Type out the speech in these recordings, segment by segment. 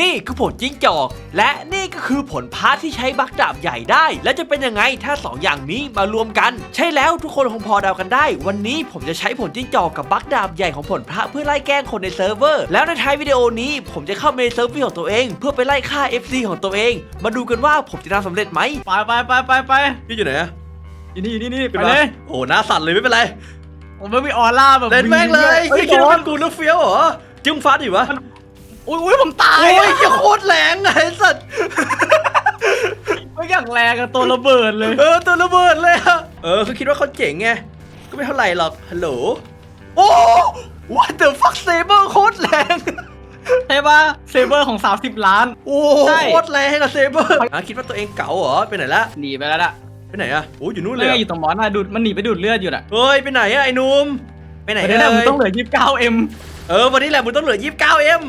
นี่คือผลจิ้งจอก และนี่ก็คือผลพาร์ทที่ใช้บักดาบใหญ่ได้ และจะเป็นยังไงถ้าสองอย่างนี้มารวมกัน ใช่แล้วทุกคนคงพอเดากันได้ วันนี้ผมจะใช้ผลจิ้งจอกกับบักดาบใหญ่ของผลพระเพื่อไล่แกล้งคนในเซิร์ฟเวอร์ แล้วในท้ายวิดีโอนี้ผมจะเข้าไปในเซิร์ฟเวอร์ของตัวเอง เพื่อไปไล่ฆ่า FC ของตัวเอง มาดูกันว่าผมจะทำสำเร็จไหมไปไปไปไปไปพี่อยู่ไหนอะอยู่นี่อยู่นี่นี่ไปเลยโอ้หน้าสั่นเลยไม่เป็นไรผมไม่มีออร่าแบบเล่นแม่งเลยเฮ้ยคิดโดว่านเป็นกูแล้วเฟี้ยวเหรอจึ้งฟัดอยู่วะ อุ้ยอุ้ยผมตายโอ้ยเหี้ยโคตรแรงไอ้สัสไม่อย่างแรงอะตัวระเบิดเลยเออตัวระเบิดเลยอะเออคือคิดว่าเขาเจ๋งไง ก็ไม่เท่าไหร่หรอก ฮัลโหล โอ้ what the fuck saber โคตรแรง ใช่ปะเซเบอร์ของ 30 ล้าน โอ้ใช่ โคตรแรงอะเซเบอร์อะคิดว่าตัวเองเก๋าเหรอ ไปไหนละ หนีไปแล้วน่ะไปไหนอะโอ้อยู่นู่นเลเลืยออะอยู่ตรงหมอน่ะดูดมันหนีไปดูดเลือดอยู่น่ะเฮ้ย ไปไหนอะไอ้หนุ่ม ไปไหนวันเอ้นี้น่ะมึงยต้องเหลือ 29M เออวันนี้แหละมึงต้องเหลือ 29M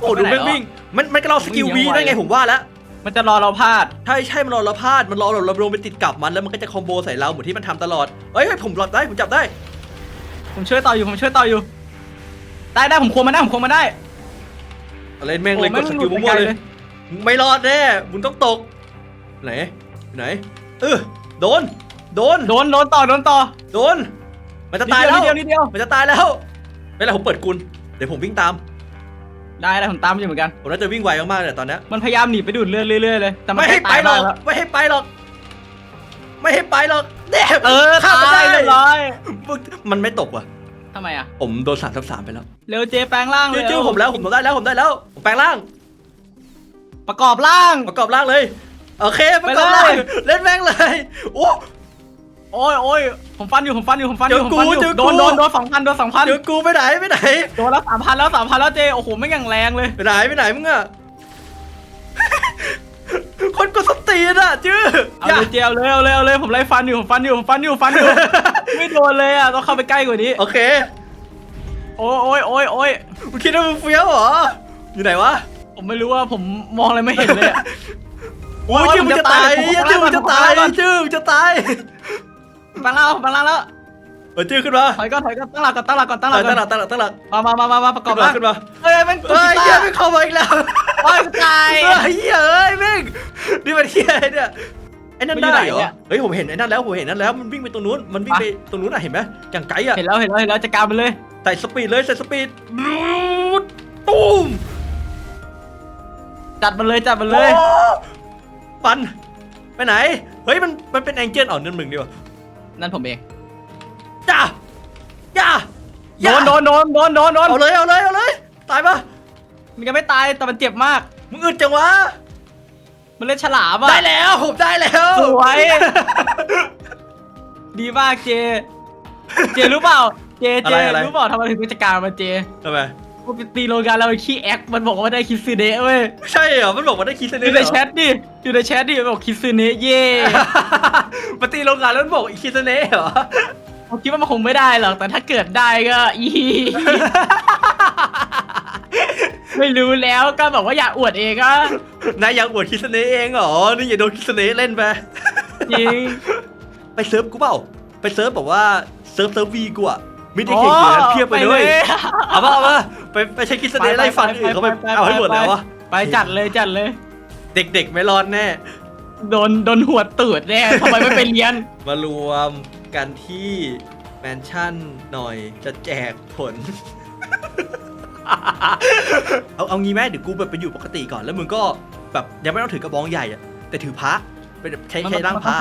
โอ้ดูไปไหนแม่งหรอวิ่งมันมันก็รอสกิลวิ่วีงยังไวได้ไงผมว่าแล้วมันจะรอเราพลาดใช่ใช่มันรอเราพลาดมันรอเราเราลงไปติดกับมันแล้วมันก็จะคอมโบใส่เราเหมือนที่มันทำตลอดเฮ้ยเฮ้ยผมรับได้ผมจับได้ ผมช่วยต่ออยู่ผมช่วยต่ออยู่ ได้ได้ผมควงมันได้ผมควงมันได้อะไรแม่งเลยโอ้กดสกิลแม่งหลุดมั่วๆไปไกลเลเลยยมึงไม่รอดแน่มึงต้องตก ไหนไหนเออโดน โดนโดนโดนต่อโดนต่อโดน มันจะตายแล้วนิดเดียวนิดเดียวมันจะตายแล้วไม่เป็นไรผมเปิดกุลเดี๋ยวผมวิ่งตาม ได้ได้ผมตามอยู่เหมือนกัน ผมน่าจะวิ่งไวมากๆเลยตอนเนี้ยมันพยายามหนีไปดูดเลือดเรื่อยๆเลยแต่มันไม่ให้ใกล้ไปตายหรอกมากแล้วไม่ให้ไปหรอก ไม่ให้ไปหรอกเด็เออข้าตามไม่ยได้เรียบร้อยมึงมันไม่ตกว่ะ ทำไมอะผมโดนสามทับสามไปแล้วเร็วเจแปลงร่างเลยจื้อๆผมแล้วผมได้แล้วผมได้แล้วผมแปลงร่าง ประกอบร่าง ประกอบร่างเลย โอเคประกอบร่างไปเลย เล่นแม่งเลย โอ้ โอ้ยโอ้ยผมฟันอยู่ผมฟันอยู่ผมฟันอยู่เจอผมฟันอกูเจยู่อกูโดนโดนโดนสองพันโดนสองพันเดี๋ยวกูไปไหนไปไหนโดนแล้วสามพันแล้วสามพันแล้วเจโอ้โหไม่งอย่างแรงเลยไปไหนไปไหนมึงอะ คนกูสนตีนอะจื้อเอาอย่าเลยเจเอาเลยเอาเลยเอาเลยผมไล่ฟันอยู่ผมฟันอยู่ผมฟันอยู่ฟันอยู่ ไม่โดนเลยอะต้องเข้าไปใกล้กว่านี้โอเคโอ้ยโอ้ยโอ้ยโอ้ยมึงคิดว่ามึงเฟี้ยวเหรออยู่ไหนวะผมไม่รู้ว่าผมมองอะไรไม่เห็นเลยอะ โอ้ยจื้อมึงจะตายผมจื้อมึงจะตายผมจื้อมึงจะตาย แปลงร่างแปลงร่างแล้วเออจื้อขึ้นมาถอยก่อนถอยก่อนตั้งหลักก่อนตั้งหลักก่อนตั้งหตั้ลังกหก่ลัอกนตั้งหลักตั้งหลักมามามามาประกอบขึ้นมาร่างขึ้นมาเฮ้ยแม่งเฮ้ยกีเหี้ยตาร์ไม่เข้ามาอีกแล้วโอ้ยตายเฮ้ยเหี้ยเอ้ยแม่งนี่มันเหี้ยอะไรเนี่ยไอ้นั่นมันอยู่ได้ไหนเหรอเนี่ยเฮ้ยผมเห็นไอ้นั่นแล้วผมเห็นนั่นแล้วมันวิ่งไปตรงนู้นมันวิ่งไปตรงนู้นอะเห็นไหมอย่างไกลอะเห็นแล้วเห็นแล้วเห็นแล้วจัดการมันเลยใส่สปีดเลยใส่สปีดตูมจัดมันเลยจัดมันเลยโอ้ปันไปไหน เฮ้ยมันมันเป็นแองเจิลอ่อนนั่นมึงดีกว่า นั่นผมเองจ้าย่าโดนโดนโดนโดนโดนโดนเอาเลยเอาเลยเอาเลยตายปะมันยังไม่ตายแต่มันเจ็บมาก มึงอึดจังวะมันเล่นฉลามอะได้แล้วผมได้แล้วสวย ดีมากเจ เจรู้เปล่า เจเจรู้เปล่าทำไมถึงต้องจัดการมันเจทำไม กูไปตีโรงงานแล้วมันขี้แอค มันบอกว่าได้คิสซเนะเว้ยใช่เหรอ มันบอกว่าได้คิดเซอเน่ยู่ในแชทดิ อยู่ในแชทดิมันบอกคิสซเนะเย่มาตีโรงงานแล้วมันบอกอีคิดเซเน่เหรอ ผมคิดว่ามันคงไม่ได้หรอก แต่ถ้าเกิดได้ก็อี ไม่รู้แล้วก็บอกว่าอยากอวดเองอะนายอยากอวดคิดเซเน่เองเหรอ นี่อย่าโดนคิดเซเน่เล่นไป จริง ไปเซิร์ฟกูเปล่า ไปเซิร์ฟแบบว่าเซิร์ฟเซิร์ฟวีกูอะ มิได้เก่งอยู่นะเพียบไปด้วยเอามาเอามาไปไปใช้คิดเสน่ห์ไล่ฟันอื่นเขาไปเอาให้หมดแล้ววะไปจัดเลยจัดเลย เด็กๆไม่รอดแน่ โดนโดนหัวตูดแน่ทำไมไม่ไปเรียน มารวมกันที่แมนชั่นหน่อยจะแจกผล เอาเอางี้ไหมเดี๋ยวกูแบบไปอยู่ปกติก่อนแล้วมึงก็แบบยังไม่ต้องถือกระบองใหญ่อะแต่ถือพระ เป็นแบบใช้ใช้ร่างพระ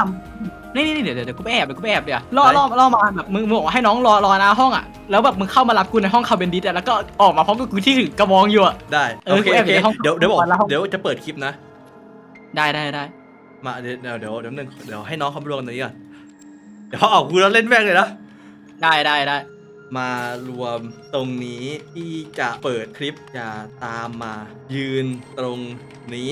นี่นี่นี่เดี๋ยวเดี๋ยวกูไปแอบเดี๋ยวกูไปแอบเดี๋ยวล่อไหนล่อล่อมาแบบมึงมึงบอกว่าให้น้องรอรอหน้าห้องอะแล้วแบบมึงเข้ามารับกูในห้องคาเบนดิสอะแล้วก็ออกมาพร้อมกับกูที่ถือกระบองอยู่อะได้เออโอเคกูแอโอบเคอยู่ในห้องเดี๋ยวเดี๋ยวบอกก่อนแล้วห้องเดี๋ยวจะเปิดคลิปนะ ได้ได้ได้มาเดี๋ยวเดี๋ยวเดี๋ยวเดี๋ยวนึงเดี๋ยวให้น้องเขามารวมกันตรงนี้ก่อนเดี๋ยวพอออกกูแล้วเล่นแม่งเลยนะ ได้ได้ได้มารวมตรงนี้ที่จะเปิดคลิปอย่าตามมายืนตรงนี้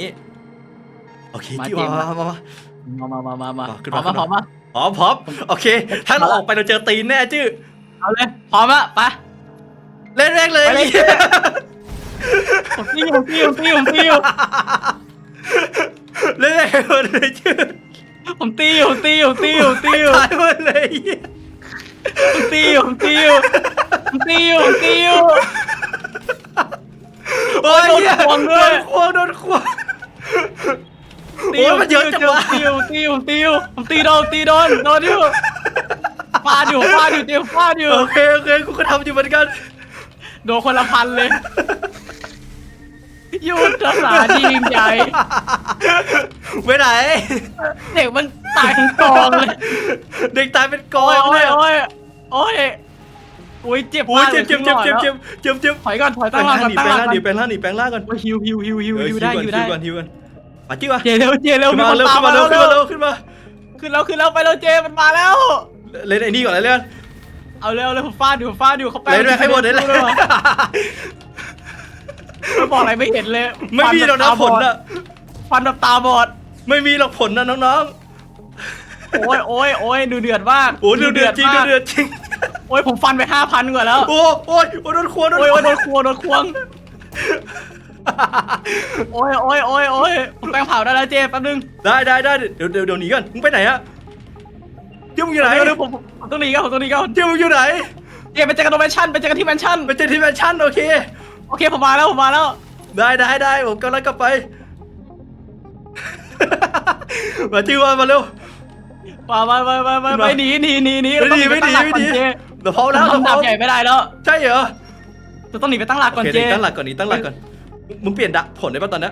โอเคที่มามามา มามามามามามาอะขึ้นพร้มาอมมาพร้อมมาพร้อมพร้อมโอเค ถ้าเราออกไปเราเจอตีนแน่จื้อเอาเลยพร้อมละไป เล่นแม่งเลยไปเลย ผมตีผมตีผมตีผมตีเล่นแม่งหมดเลยจื้อผมตีผมตีผมตีผมตีตายหมดเลยผมตีผมตีผมตีผมตีโอ้ยโดนเหี้ยควงด้วย โดนควงโดนควง โอ้ยมันเยอะจังวะติวติวติวผมตีโดนตีโดนโดนอยู่ฟาดอยู่ฟาดอยู่ติวฟาดอยู่โอเคโอเคกูก็ทำอยู่เหมือนกันโดนคนละพันเลยยุทธศาสตร์ที่ยิ่งใหญ่ไปไหนเด็กมันตายทั้งกองเลย เด็กตายเป็นกอโอ้ยงโอ้เลยยโอ้ยโอ้ยโอ้ยเจ็บโอ้ยมากเจ็บเจ็บเจ็บเจ็บเจ็บเจ็บเจ็บถอยก่อนถอยแปลตั้งงหลัร่ากงก่อนหนีตั้งแปลหงลัร่ากงหนีก่อนแปลงร่างหนีแปลงร่างก่อนโอ้ยฮิวฮิวฮิวฮิวเออฮิวได้อยู่ได้ก่อนฮิวก่อน มาจิ้วอะเจเร็วเจเร็วขึ้นมาคนเร็วตขึ้นมาเร็วขึ้นมาเร็วขึ้นมาขึ้นแล้วขึ้นแล้วไปแล้วเจมันมาแล้ว เล่นไอ้นี่ก่อนเลยเล่นเอาเร็วเลยผมฟาดอยู่ผมฟาดอยู่เขาไปเล่นด้วยให้หมดเลยเลยไม่บอกอะไรไม่เห็นเลย ไม่มีหรอกนะผลอะฟันแบบตาบอด ไม่มีหรอกผลนะน้องโอ้ยโอ้ยโอ้ยดูเดือดมากๆโอ้ดูเดือดจริงดูมากเดือดจริง โอ้ยผมฟันไปห้าพันกว่าแล้ว โอ้โอ้ยโอ้โดนควงโดนโอ้ยควโอ้งยโดนควงโดนควง โอ้ยโอ้ยโอ้ยโอ้ยผมแปลงเผาได้แล้วเจแป๊บนึงได้ได้ได้เดี๋ยวเดี๋ยวเดี๋ยวหนีก่อนมึงไปไหนอะเจ้ามึงอยู่ไหนเดี๋ยวเดี๋ยวผมผมต้องหนีกันผมต้องหนีกันเจ้ามึงอยู่ไหนเจไปเจอกันตรงแมนชั่นไปเจอกันที่แมนชั่นไปเจอที่แมนชั่นโอเค โอเคผมมาแล้วผมมาแล้ว ได้ได้ได้ผมกำลังกลับไป มาจิ้วมามาเร็วมามามามามาขึ้นมาไม่หนีหนีหนีหนีไม่ดีไม่ดีเราต้องไม่หนีดีไปเดี๋ยวพร้อมตั้แล้วงหลักก่อนเจทำดาบใหญ่ไม่ได้แล้ว ใช่เหรอจะต้องหนีไปตั้งหลักโอก่อนเคเจตั้งหลักก่อนนี้ตั้งหลักก่อน มึงเปลี่ยนดะผลได้ป่ะตอนนี้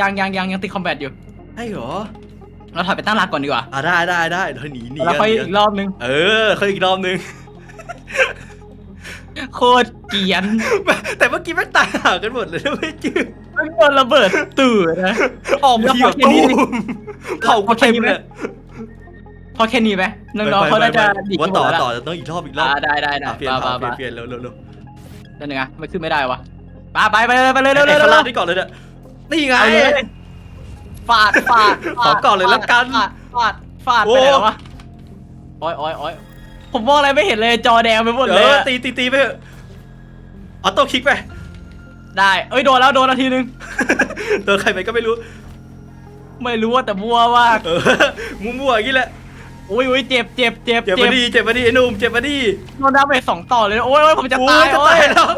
ยังยังยังยังติดคอมแบทอยู่ใช่เหรอเราถอยไปตั้งหลักก่อนดีกว่า อะได้ได้ได้เดี๋ยวหนีหนีแล้วกันค่อยหนีอีกักนรอบนึง เออค่อยอีกรอบนึง โคตรเกรียนแต่เมื่อกี้แม่งตายห่างกันหมดเลยนะไม่จืดมันโดนระเบิดตื่นนะ ออกมาทีแบบแล้วพอแค่นี้ตูมเผากูเต็มเลยพอแค่นี้ไหมน้องๆเขาน่าจะดีว่าขึ้นหมต่อดแล้วต่อจะต้องอีกรอบอีกรอบอ่าได้ได้ได้อะเปลี่ยนมาเผามาเปลี่ยมานเปลี่ยนเร็วเร็วเร็วนั่นไงไม่ขึ้นไม่ได้วะ ไปไปไปเลยไปเลยเร็วไอ้เร็วข้างเร็ล่าวงนี่ก่อนเลยเนี่ยนี่ไง เอาเลยฟาดฟาดขอก่อนเลยละกัน ฟาดฟาดฟาดโอ้ไปไหนแล้ววะโอ้ยโอ้ยโอ้ยผมมองอะไรไม่เห็นเลยจอแดงไปหมดเอเลยออะตีตีตีไปเถอะออโต้คลิกไป ได้เอ้ยโดนแล้วโดนนาทีนึง โดนใครไปก็ไม่รู้ ไม่รู้ว่าแต่มัวมากเออมั่วๆอย่างนี้แหละ อุ้ยอุ้ยเจ็บเจ็บเจ็บเจ็บมาดีเจ็บมาดีไอ้หนุ่มเจ็บมาดีโดนดาเมจสองต่อเลย โอ้ยโอ้ยผมจะโอ้ตายจะโอ้ตายยแล้ว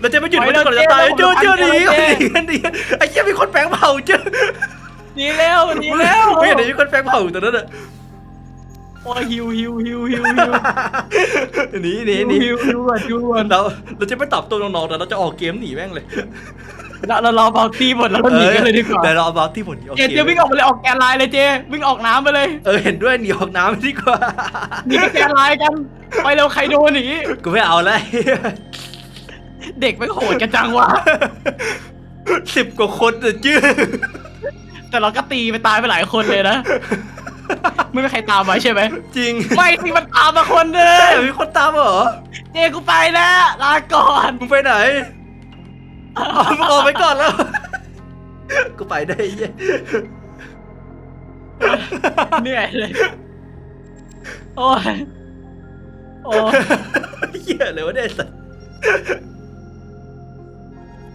เราจะไม่หยุดไปมันแล้วก่อนจะตายเจ๊เจ้าเจ้าหนีเจ๊หนีกันหนีไอ้เหี้ยมีคนแฝงเผาเจ้าหนีเร็วหนีเร็วไม่เห็นมีคนแฝงเผาอยู่ตรงนั้นอะโอ้ยฮิวฮิวฮิวฮิวฮิวหนีหนีหนีฮิวฮิวก่อนฮิวก่อนเราเราจะไม่ตอบตัวน้องๆแต่เราจะออกเกมหนีแม่งเลยเราเรารอเบาตีหมดแล้วเราหนีกันเลยดีกว่าแต่เราเอาบาที่ผลออกเจเกเจมวิ่งออกไปเลยออกแกนไลน์เลยเจวิ่งออกน้ำไปเลยเออเห็นด้วยหนีออกน้ำดีกว่าหนีไปแกนไลน์กันไปเร็วใครโดนหนีกูไม่เอาแล้ว เด็กไม่โหดกันจังวะ สิบกว่าคนแต่จื้อแต่เราก็ตีไปตายไปหลายคนเลยนะ ไม่มีใครตามไว้ใช่ไหม จริงไม่สิมันตามมาคนหนึใช่งเหรอมีคนตามเหรอเจกูไปแล้วลาก่อนมึงไปไหนเอามึงออกไปก่อนแล้ว กูไปได้ไอ้เหี้ยเหนื่อยเลย โอ้ยโอ้ยเหี้ยเลยวะเนี่ยไอ้สัส